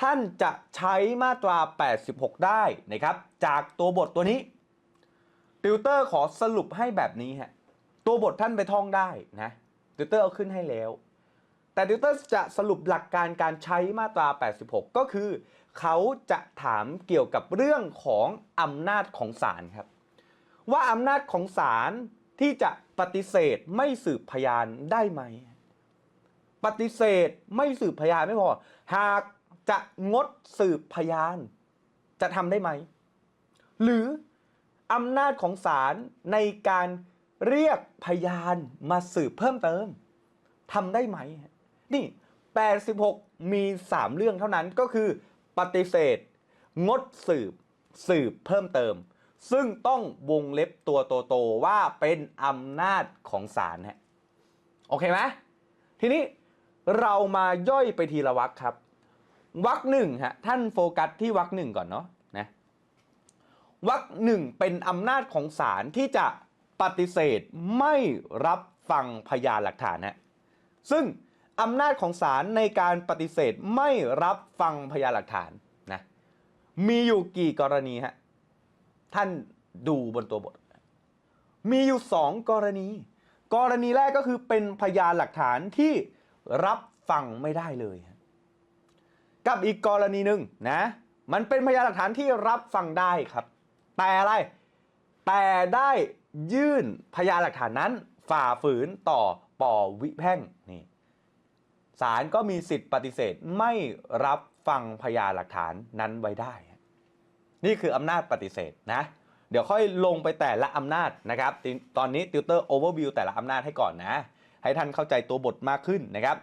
ท่านจะใช้มาตรา 86 ได้นะครับจากตัวบทตัวนี้ ติวเตอร์ขอสรุปให้แบบนี้ฮะตัวบทท่านไปท่องได้นะติวเตอร์เอาขึ้นให้แล้ว แต่ติวเตอร์จะสรุปหลักการการใช้มาตรา 86 ก็คือ เขาจะถามเกี่ยวกับเรื่องของอำนาจของศาลครับ ว่าอำนาจของศาลที่จะปฏิเสธไม่สืบพยานได้ไหม ปฏิเสธไม่สืบพยานไม่พอ หาก จะงดสืบพยาน จะทำได้ไหม หรืออำนาจของศาลในการเรียกพยานมาสืบเพิ่มเติมทำได้ไหม นี่ 86 มี 3 เรื่องเท่านั้นก็คือปฏิเสธ งดสืบ สืบเพิ่มเติม ซึ่งต้องวงเล็บตัวโตๆว่าเป็นอำนาจของศาลฮะโอเคไหมทีนี้เรามาย่อยไปทีละวรรคครับ วรรคหนึ่งฮะท่านโฟกัสที่วรรคหนึ่งก่อนเนาะนะวรรคหนึ่งเป็นอำนาจของศาลที่จะปฏิเสธไม่รับฟังพยานหลักฐานฮะซึ่งอำนาจของศาลในการปฏิเสธไม่รับฟังพยานหลักฐานนะมีอยู่กี่กรณีฮะท่านดูบนตัวบท มีอยู่สองกรณี กรณีแรกก็คือเป็นพยานหลักฐานที่รับฟังไม่ได้เลย กับอีกกรณีหนึ่งนะ มันเป็นพยานหลักฐานที่รับฟังได้ครับ แต่อะไร แต่ได้ยื่นพยานหลักฐานนั้นฝ่าฝืนต่อปอวิแพ่งนี่ศาลก็มีสิทธิ์ปฏิเสธไม่รับฟังพยานหลักฐานนั้นไว้ได้ นี่คืออำนาจปฏิเสธนะ เดี๋ยวค่อยลงไปแต่ละอำนาจนะครับ ตอนนี้ติวเตอร์โอเวอร์วิวแต่ละอำนาจให้ก่อนนะ ให้ท่านเข้าใจตัวบทมากขึ้นนะครับ